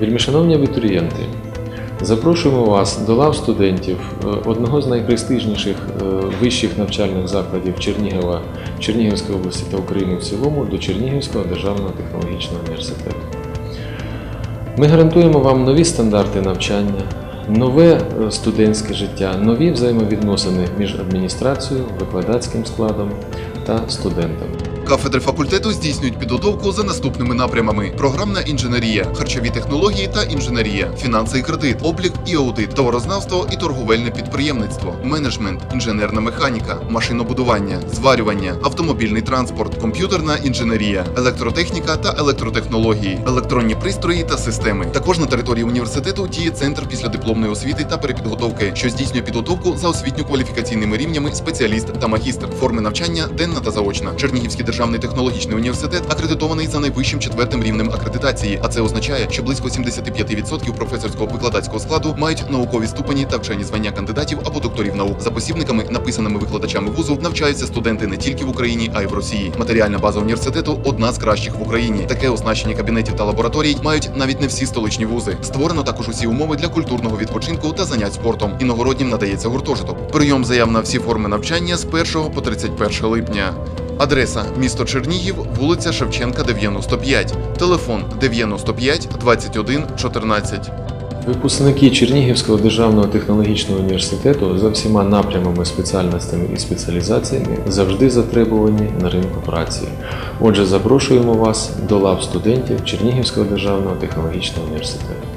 Вельмишановні абітурієнти, запрошуємо вас до лав студентів е, одного з найпрестижніших е, вищих навчальних закладів Чернігова, Чернігівської області та України в цілому до Чернігівського державного технологічного університету. Ми гарантуємо вам нові стандарти навчання, нове е, студентське життя, нові взаємовідносини між адміністрацією, викладацьким складом та студентами. Кафедри факультету здійснюють підготовку за наступними напрямами: програмна інженерія, харчові технології та інженерія, фінанси і кредит, облік і аудит, товарознавство і торговельне підприємництво, менеджмент, інженерна механіка, машинобудування, зварювання, автомобільний транспорт, комп'ютерна інженерія, електротехніка та електротехнології, електронні пристрої та системи. Також на території університету діє центр післядипломної освіти та перепідготовки, що здійснює підготовку за освітньо-кваліфікаційними рівнями спеціаліст та магістр. Форми навчання денна та заочна. Чернігівський державний технологічний університет акредитований за найвищим четвертим рівнем акредитації, а це означає, що близько 75% професорського викладацького складу мають наукові ступені та вчені звання кандидатів або докторів наук. За посібниками, написаними викладачами вузу, навчаються студенти не тільки в Україні, а й в Росії. Матеріальна база університету одна з кращих в Україні. Таке оснащення кабінетів та лабораторій мають навіть не всі столичні вузи. Створено також усі умови для культурного відпочинку та занять спортом. Іногороднім надається гуртожиток. Прийом заяв на всі форми навчання з 1 по 31 липня. Адреса місто Чернігів, вулиця Шевченка, 95. Телефон 95 21 14. Випускники Чернігівського державного технологічного університету за всіма напрямами, спеціальностями і спеціалізаціями завжди затребувані на ринку праці. Отже, запрошуємо вас до лав студентів Чернігівського державного технологічного університету.